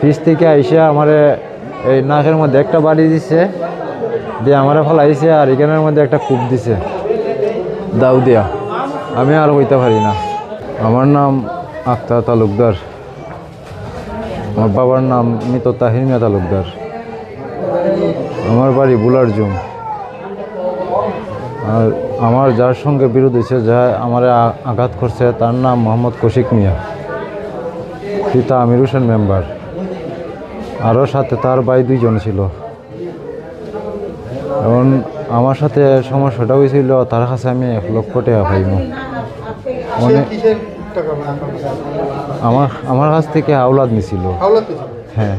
ফিস থেকে আইসে আমারে এই নাকের মধ্যে একটা বাড়ি দিছে, দিয়ে আমারে ফলাইছে আর এখানের মধ্যে একটা কূপ দিছে। দাউ দিয়া। আমি আর হইতে পারি না। আমার নাম আক্তার তালুকদার। আমার বাবার নাম মৃত তাহির মিয়া তালুকদার। আমার বাড়ি বুলার জুম আর আমার যার সঙ্গে বিরোধ হয়েছে যা আমার আঘাত করছে, তার নাম মোহাম্মদ কৌশিক মিয়া। পিতা আমির হোসেন মেম্বার। আরও সাথে তার ভাই দুইজন ছিল। এবং আমার সাথে সমস্যাটা হয়েছিল তার কাছে আমি এক লক্ষ টাকা পাইব। টাকা মানে আমার আমার কাছ থেকে আওলাদ নিছিল। হ্যাঁ।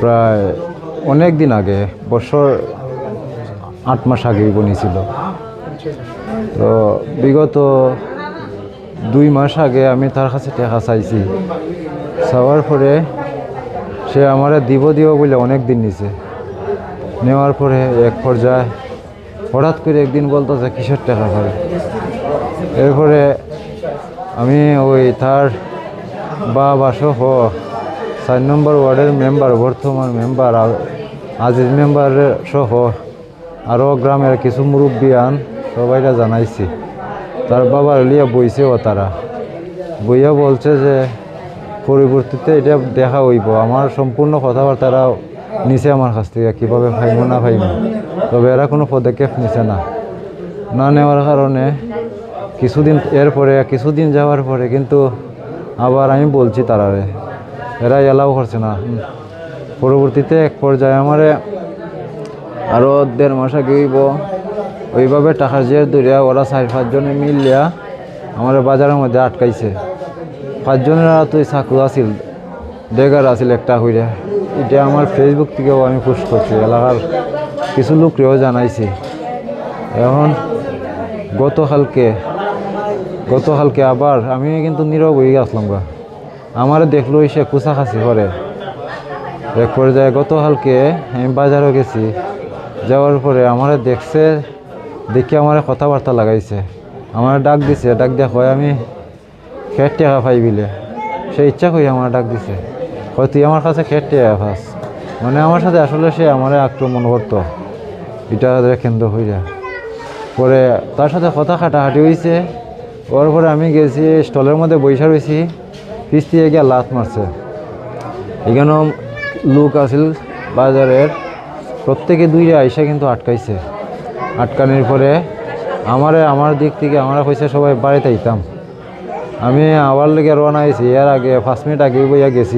প্রায় অনেক দিন আগে বছর আট মাস আগেই বনিছিল। তো বিগত দুই মাস আগে আমি তার কাছে টাকা চাইছি। চাওয়ার পরে সে আমারে দিব দিব বলে অনেক দিন নিছে। নেওয়ার পরে এক পর্যায়ে হঠাৎ করে একদিন বলতো যে কিসের টাকা পাবে এরপরে আমি ওই তার বাবা সহ চার নম্বর ওয়ার্ডের মেম্বার, বর্তমান মেম্বার আজিজ মেম্বার সহ আরও গ্রামের কিছু মুরব্বিয়ান সবাইরা জানাইছি। তার বাবার লিয়া বইছেও তারা। বইয়া বলছে যে পরবর্তীতে এটা দেখা হইব। আমার সম্পূর্ণ কথাবার্তারা নিছে আমার কাছ থেকে, কীভাবে ফাইব না ফাইব তবে এরা কোনো পদক্ষেপ নিছে না। না নেওয়ার কারণে কিছুদিন এরপরে কিছুদিন যাওয়ার পরে কিন্তু আবার আমি বলছি তারারে, এরা এলাও করছে না। পরবর্তীতে এক পর্যায়ে আমারে আরও দেড় মাস আগে ওইভাবে টাকার জের ধরিয়া ওরা চার পাঁচজনে মিলিয়া আমার বাজারের মধ্যে আটকাইছে। পাঁচজনের তো চাকু আছিল ডেগার আছিল একটা হইয়া। এটা আমার ফেসবুক থেকেও আমি পোস্ট করছি, এলাকার কিছু লোকরেও জানাইছি। এখন গতকালকে গতকালকে আবার আমি কিন্তু নীরব হয়ে আসলাম গা। আমারে দেখল সে কুচাখাচি করে। এক পর্যায়ে গতকালকে আমি বাজারও গেছি, যাওয়ার পরে আমারে দেখছে, দেখে আমারে কথাবার্তা লাগাইছে। আমার ডাক দিছে, ডাক কয়, আমি খেট টেকা পাই বিলে। সে ইচ্ছা করি আমার ডাক দিছে। হয় তুই আমার কাছে খেট টেকা পাস মানে আমার সাথে আসলে সে আমারে আক্রমণ করতো। এটা কেন্দ্র হইয়া পরে তার সাথে কথা কাটাকাটি হয়েছে ওর পরে আমি গেছি, স্টলের মধ্যে বৈশা রয়েছি পিস দিয়ে গিয়ে লাত মারছে। এখানেও লোক আছিল বাজারের। প্রত্যেকে দুইটা আইসা কিন্তু আটকাইছে। আটকানোর পরে আমারে, আমার দিক থেকে, আমরা কইছে সবাই বাড়িতে আইতাম। আমি আবার লেগে রওনা হয়েছি। এর আগে পাঁচ মিনিট আগে বইয়া গেছি।